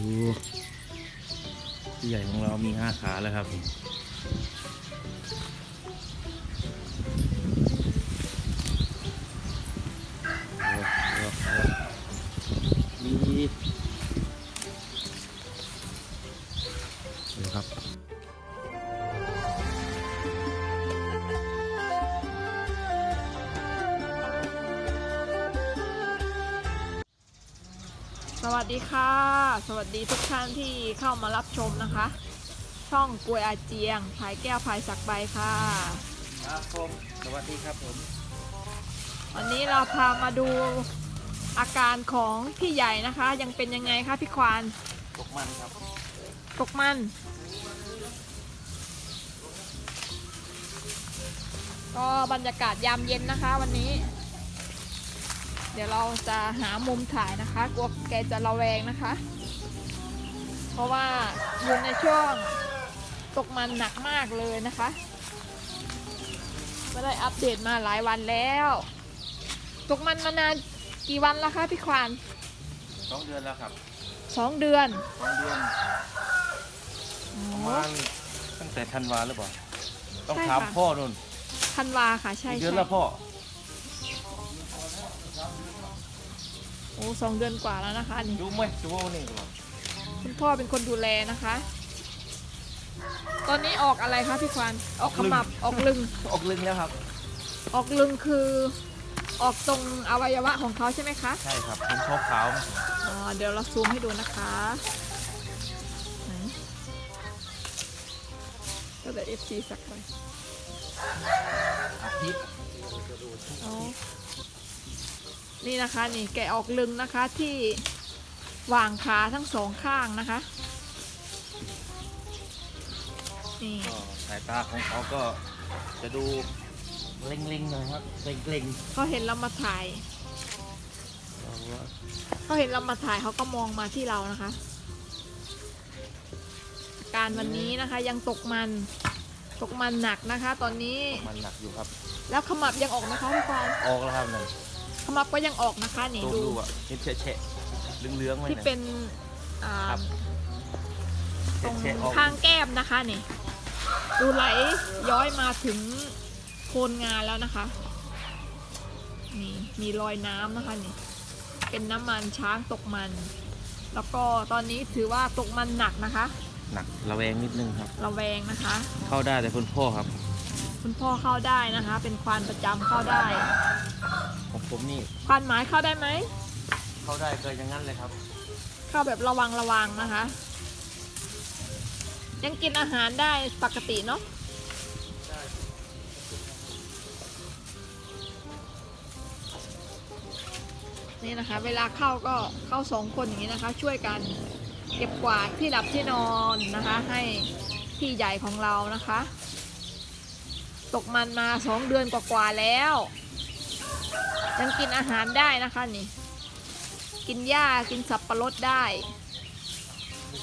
พี่ใหญ่ของเรามีห้าขาแล้วครับนี่ครับ วัสดีค่ะ สวัสดีทุกท่านที่เข้ามารับชมนะคะ ช่องกวยอาเจียงภายแก้วภายสักใบค่ะ ครับผม สวัสดีครับผม วันนี้เราพามาดูอาการของพี่ใหญ่นะคะ ยังเป็นยังไงคะพี่ควานตกมันครับ ตกมัน ก็บรรยากาศยามเย็นนะคะวันนี้ เดี๋ยวเราจะหามุมถ่ายนะคะ กลัวแกจะระแวงนะคะ เพราะว่าอยู่ในช่วงตกมันหนักมากเลยนะคะ ไม่ได้อัปเดตมาหลายวันแล้ว ตกมันมานานกี่วันแล้วคะพี่ควานสองเดือนแล้วครับสองเดือนสองเดือนโอ้ประมาณตั้งแต่ธันวาหรือเปล่า ต้องใช่ถามค่ะพ่อนุ่นธันวาค่ะใช่กี่เดือนใช่แล้วพ่อ อ้สองเดือนกว่าแล้วนะคะนี่ ดูไหมดูว่านี่ก่อนคุณพ่อเป็นคนดูแลนะคะ ตอนนี้ออกอะไรคะพี่ควานออกขมับออกลึง ออกลึงแล้วครับ ออกลึงคือออกตรงอวัยวะของเขาใช่ไหมคะ ใช่ครับเป็นขาวขาวอ๋อเดี๋ยวเราซูมให้ดูนะคะไหนก็แต่ FC สักไปๆอาทิตย์อ๋อ นี่นะคะนี่แกะออกลึงนะคะที่วางขาทั้งสองข้างนะคะ นี่ก็สายตาของเขาก็จะดูเล็งๆหน่อยครับเล็งเขาเห็นเรามาถ่ายๆเอาว่าเขาเห็นเรามาถ่ายเขาก็มองมาที่เรานะคะ การวันนี้นะคะยังตกมันตกมันหนักนะคะ ตอนนี้มันหนักอยู่ครับ แล้วขมับยังออกนะคะพี่ฟานออกแล้วครับนั่น ขมับก็ยังออกนะคะนี่ดูดูดูอะเห็นแฉะๆเหลืองๆไว้ที่นะ เป็นอ่าครับ ตรงแฉะๆออกข้างแก้มนะคะนี่ ดูไหลย้อยมาถึงโคนงานแล้วนะคะ นี่มีรอยน้ำนะคะนี่ เป็นน้ำมันช้างตกมัน แล้วก็ตอนนี้ถือว่าตกมันหนักนะคะ หนักระแวงนิดนึงครับ ระแวงนะคะ เข้าได้แต่คุณพ่อครับ คุณพ่อเข้าได้นะคะ เป็นควานประจำเข้าได้ของ ผมนี่ควานหมายเข้าได้ไหม เข้าได้ก็อย่างนั้นเลยครับ เข้าแบบระวังระวังนะคะ ยังกินอาหารได้ปกติเนาะนี่นะคะ เวลาเข้าก็เข้าสองคนอย่างนี้นะคะ ช่วยกันเก็บกวาดที่หลับที่นอนนะคะ ให้พี่ใหญ่ของเรานะคะ ตกมันมาสองเดือนกว่าๆแล้ว ยังกินอาหารได้นะคะนี่ กินหญ้ากินสับปะรดได้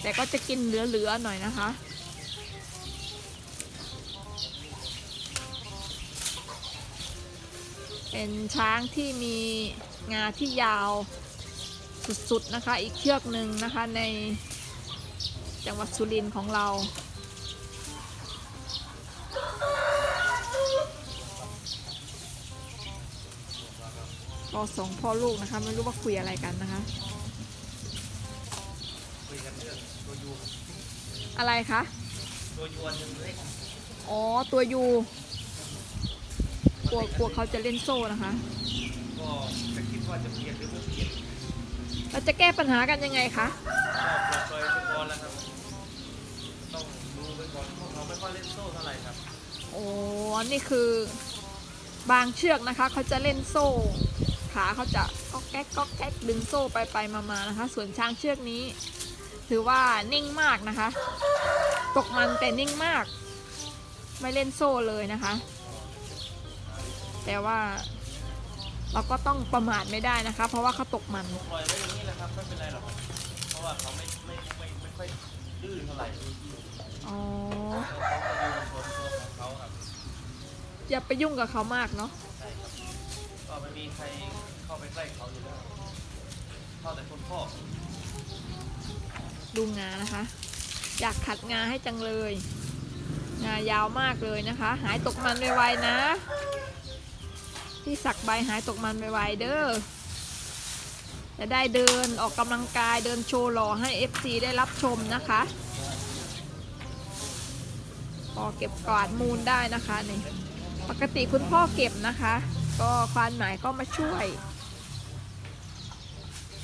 แต่ก็จะกินเหลือๆหน่อยนะคะเป็นช้างที่มีงาที่ยาวสุดๆนะคะ อีกเชือกหนึ่งนะคะในจังหวัดสุรินทร์ของเรา ก็สองพ่อลูกนะคะ ไม่รู้ว่าคุยอะไรกันนะคะอะไรคะตัวยวนหนึ่งเล็กอ๋อตัวยูกลัวกลัวเขาจะเล่นโซ่นะคะก็จะคิดว่าจะเปลี่ยนหรือไม่เปลี่ยนเราจะแก้ปัญหากันยังไงคะก็ปล่อยๆไปก่อนแล้วครับต้องดูไปก่อนพวกเราไม่ค่อยเล่นโซ่เท่าไหร่ครับโอ้นี่คือบางเชือกนะคะ เขาจะเล่นโซ่ ขาเขาจะก็แก๊กก็แก๊กดึงโซ่ไปไปมามานะคะ ส่วนช้างเชือกนี้ ถือว่านิ่งมากนะคะ ตกมันแต่นิ่งมาก ไม่เล่นโซ่เลยนะคะ แต่ว่าเราก็ต้องประมาทไม่ได้นะคะ เพราะว่าเขาตกมันปล่อยไว้อย่างนี้แหละครับไม่เป็นไรหรอกเพราะว่าเขาไม่ไม่ไม่ไม่ค่อยดื้อเท่าไหร่อ๋อเขาก็ดูคนตัวของเขาครับอย่าไปยุ่งกับเขามากเนาะใช่ครับ ก็ไม่มีใครเข้าไปใกล้เขาอยู่แล้วเข้าแต่คนพ่อดูงานะคะ อยากขัดงาให้จังเลย งายาวมากเลยนะคะ หายตกมันไวๆนะ ที่สักใบหายตกมันไวๆเด้อจะได้เดินออกกำลังกายเดินโชว์หล่อให้ FC ได้รับชมนะคะพอเก็บกวาดมูลได้นะคะนี่ปกติคุณพ่อเก็บนะคะ ก็ควานหมายก็มาช่วย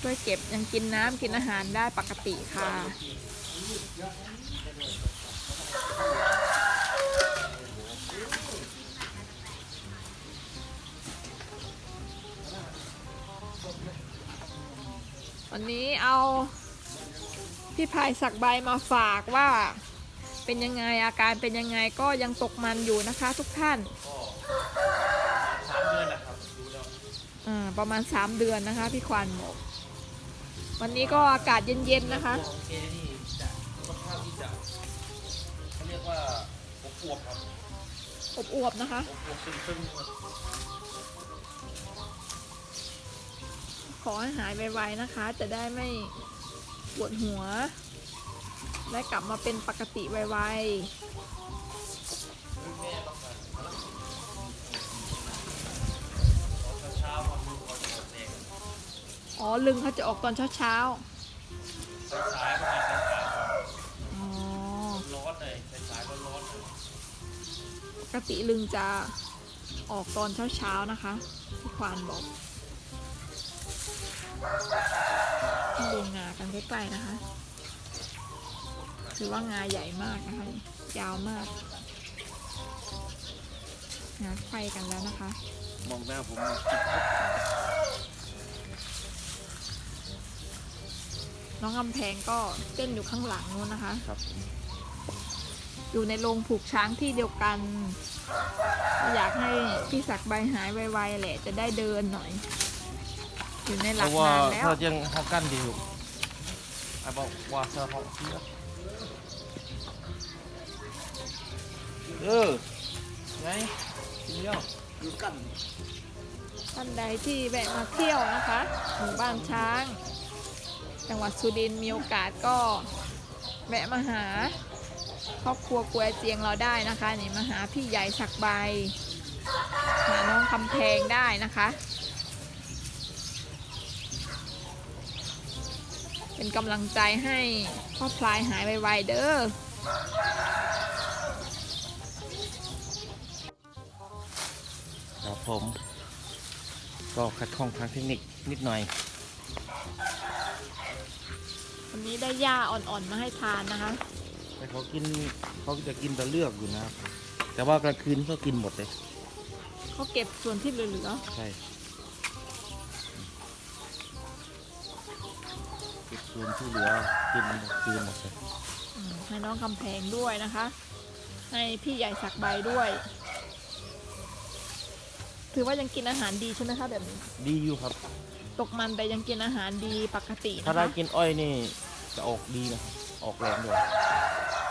ช่วยเก็บยังกินน้ำกินอาหารได้ปกติค่ะ วันนี้เอาพี่พายสักใบมาฝากว่าเป็นยังไงอาการเป็นยังไงก็ยังตกมันอยู่นะคะทุกท่าน สามเดือนแหละครับดูแล้ว อ่า ประมาณ 3 เดือนนะคะ พี่ควานบอก วันนี้ก็อากาศเย็นๆนะคะโอเคนี่จะค่อนข้างที่จะเขาเรียกว่าอบอวบครับอบอวบๆนะคะอบอวบตึงๆครับขอให้หายไวๆนะคะ จะได้ไม่ปวดหัว และกลับมาเป็นปกติไวแอ๋อลึงเขาจะออกตอนเช้าสายๆประมาณสายๆๆอ๋อร้อนเลยสายๆก็ร้อนเลยปกติลึงจะออกตอนเช้าๆนะคะพี่ควานบอกให้ดูงากันใกล้ๆนะคะถือว่างาใหญ่มากนะคะ ยาวมากงาไฟกันแล้วนะคะ มองหน้าผมน้ องกำแพงก็เต้นอยู่ข้างหลังนู้นนะคะ ครับอยู่ในโรงผูกช้างที่เดียวกันก็อยากให้พี่ศักดิ์ใบหายไวๆแหละจะได้เดินหน่อย อยู่ในหเพลักราะว่านานแล้ว เขายังเขากั้นดีอยู่ไอ้บอกว่าเธอเขาเสียเออไงกินเลี้ยวอยู่กันท่านใดที่แวะมาเที่ยวนะคะ หมู่บ้านช้าง จังหวัดสุรินทร์มีโอกาสก็แวะมาหาครอบครัวกวยเจียงเราได้นะคะนี่มาหาพี่ใหญ่สักใบหาน้องคำแพงได้นะคะ เป็นกำลังใจให้พ่อพลายหายไวๆเด้อครับผม ก็ขัดข้องทางเทคนิคนิดหน่อย วันนี้ได้หญ้าอ่อนๆมาให้ทานนะคะ แต่เขากินเขาจะกินแต่เลือกอยู่นะครับแต่ว่ากลางคืนก็กินหมดเลยเขาเก็บส่วนที่เหลือใช่เก็บคืนที่เหลือกินคืนหมดเลยๆอืมให้น้องคำแพงด้วยนะคะ ให้พี่ใหญ่สักใบด้วย ถือว่ายังกินอาหารดีใช่ไหมคะแบบนี้ ดีอยู่ครับ ตกมันแต่ยังกินอาหารดีปกติถ้านะได้คะกินอ้อยนี่ จะออกดีนะครับออกแรงด้วย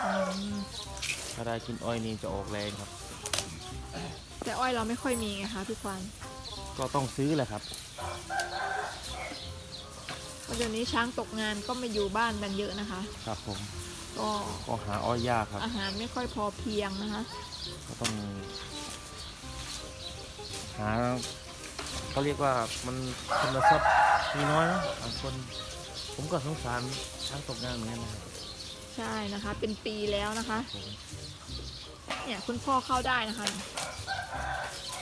อืมถ้าได้กินอ้อยนี่จะออกแรงครับ แต่อ้อยเราไม่ค่อยมีไงคะทุกวันก็ต้องซื้อแหละครับเพราะเดี๋ยวนี้ช้างตกงานก็มาอยู่บ้านกันเยอะนะคะ ครับผมก็ก็หาอ้อยยากครับอาหารไม่ค่อยพอเพียงนะคะ ก็ต้อง หาเขาเรียกว่ามันคุณทรัพย์มีน้อยนะบางคน ผมก็สงสารช้างตกงานเหมือนกันนะครับใช่นะคะ เป็นปีแล้วนะคะ ผมเนี่ยคุณพ่อเข้าได้นะคะ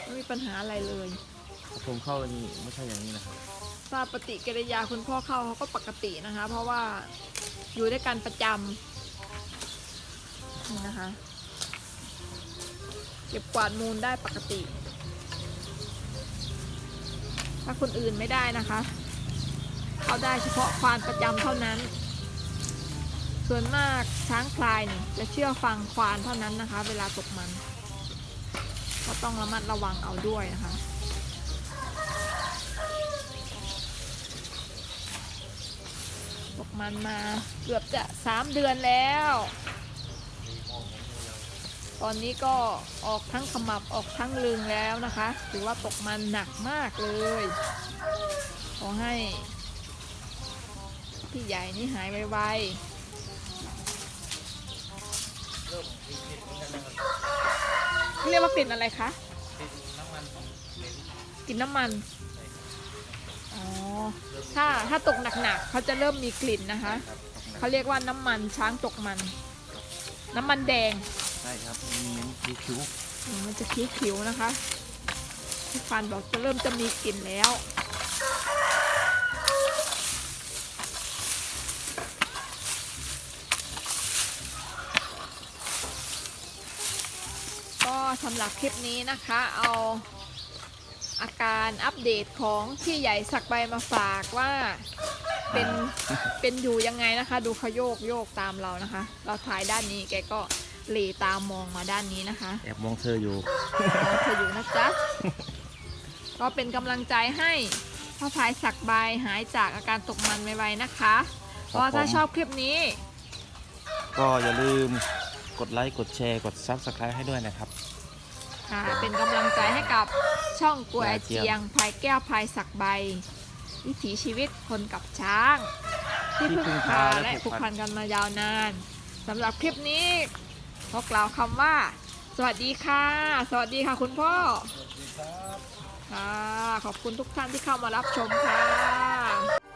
ไม่มีปัญหาอะไรเลยถ้าผมเข้านี่ไม่ใช่อย่างนี้นะครับทราบปฏิกิริยาคุณพ่อเข้าเขาก็ปกตินะคะ เพราะว่าอยู่ด้วยกันประจำนี่นะคะ เก็บกวาดมูลได้ปกติ ถ้าคนอื่นไม่ได้นะคะ เขาได้เฉพาะควานประจำเท่านั้น ส่วนมากช้างพลายนี่จะเชื่อฟังควานเท่านั้นนะคะ เวลาตกมัน ก็ต้องระมัดระวังเอาด้วยนะคะตกมันมาเกือบจะสามเดือนแล้ว ตอนนี้ก็ออกทั้งขมับออกทั้งลึงแล้วนะคะ ถือว่าตกมันหนักมากเลย ขอให้ พี่ใหญ่นี่หายไวริ่มมีกลิ่นเหมือนกันนะครับเรียกว่ากลิ่นอะไรคะกลิ่นน้ำมันเหม็นกลิ่นน้ำมันใช่ครับอ๋อ ถ้าถ้าตกหนักๆเขาจะเริ่มมีกลิ่นนะคะครับเขาเรียกว่าน้ำมันช้างตกมัน น้ำมันแดง ใช่ครับมีเหม็นคิ้วอืมมันจะคิ้วๆนะคะพี่ฟันบอกจะเริ่มจะมีกลิ่นแล้ว ก็ สำหรับคลิปนี้นะคะ เอาอาการอัปเดตของพี่ใหญ่สักใบมาฝากว่าเป็นเป็นอยู่ยังไงนะคะ ดูเขาโยกโยกตามเรานะคะ เราถ่ายด้านนี้แกก็เหลตามมองมาด้านนี้นะคะแอบมองเธออยู่รอเธออยู่นะจ๊ะก็เป็นกำลังใจให้พ่อพายสักใบหายจากอาการตกมันไวๆนะคะก็ถ้าผมชอบคลิปนี้ ก็อย่าลืมกดไลค์ กดแชร์ กดซับสไครต์ให้ด้วยนะครับ ค่ะเป็นกำลังใจให้กับช่องกวยกวยอาเจียงพายแก้วพายสักใบ วิถีชีวิตคนกับช้าง ที่พึ่งพาและผูกพันนกันมายาวนานสำหรับคลิปนี้ขอกล่าวคำว่า สวัสดีค่ะ สวัสดีค่ะคุณพ่อค่ะขอบคุณทุกท่านที่เข้ามารับชมค่ะ